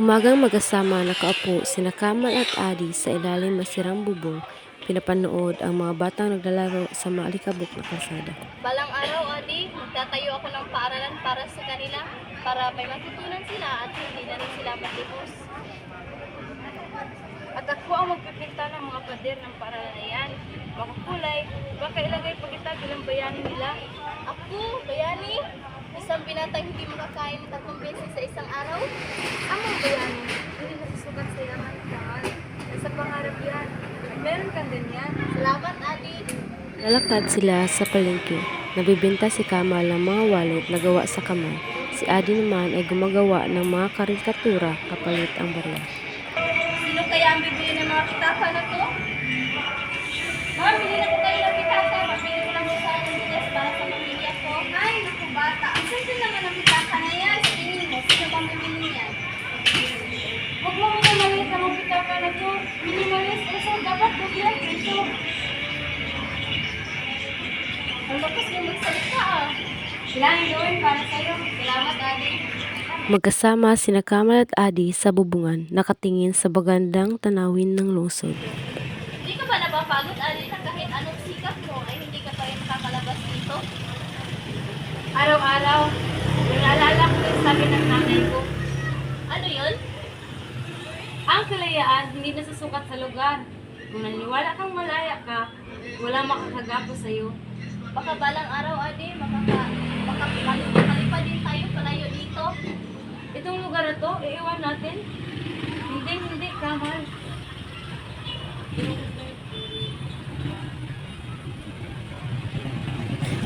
Umagang mag-asama nakaupo sina Kamal at Adi sa ilalim ng sirang bubong. Pinapanood ang mga batang naglalaro sa maalikabok na kalsada. Balang araw, Adi, magtatayo ako ng paaralan para sa kanila para may matutunan sila at hindi na rin sila matipos. At ako ang magpipinta ng mga pader ng paaralan na yan. Makukulay, baka ilagay pa kita bilang bayani nila. Ako, bayani, isang binatang hindi makakain tatlong beses sa isang araw. Amang bayani, hindi nasusukat sa yaman mahal. Sa pangarap yan, meron kang ganyan. Salamat, Adi. Lalakad sila sa palengke. Nabibenta si Kamal ng mga wallet na gawa sa kamay. Si Adi naman ay gumagawa ng mga karikatura kapalit ang barya. Sino kaya ang bibili ng mga pitaka na to? Magkasama sina Kamal at Adi sa bubungan, nakatingin sa bagandang tanawin ng lungsod. Hindi ka ba napapagod, Ali, na kahit anong sikap mo ay hindi ka pa rin nakakalabas dito? Araw-araw, naalala ko yung sabi ng nanay ko. Ano yun? Ang kalayaan hindi nasusukat sa lugar. Kung naniniwala kang malaya ka, walang makakagapo sa'yo. Baka balang araw, Adi, makaka, makapalip, makalipad din tayo palayo dito. Itong lugar na to, iiwan natin. Hindi, hindi, Kamal.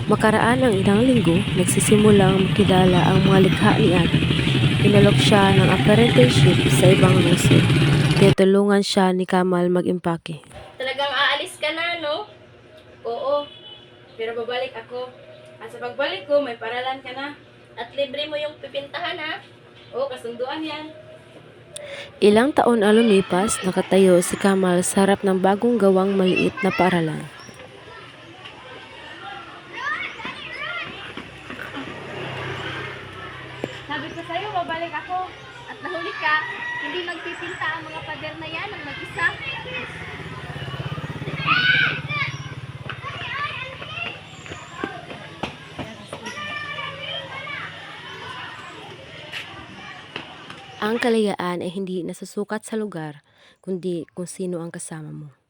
Makaraan ang ilang linggo, nagsisimulang makilala ang mga likha ni Adi. Inalok siya ng apprenticeship sa ibang lungsod. Tinutulungan siya ni Kamal mag-impake. Talagang aalis ka na, no? Oo, pero babalik ako. At sa pagbalik ko, may paralan ka na. At libre mo yung pipintahan, ha? Oo, kasunduan yan. Ilang taon ang lumipas, nakatayo si Kamal sa harap ng bagong gawang maliit na paaralan. Sabi ko sa'yo, babalik ako. At nahuli ka, hindi magpipinta ang mga pader na yan ng mag-isa. Ang kalayaan ay hindi nasusukat sa lugar, kundi kung sino ang kasama mo.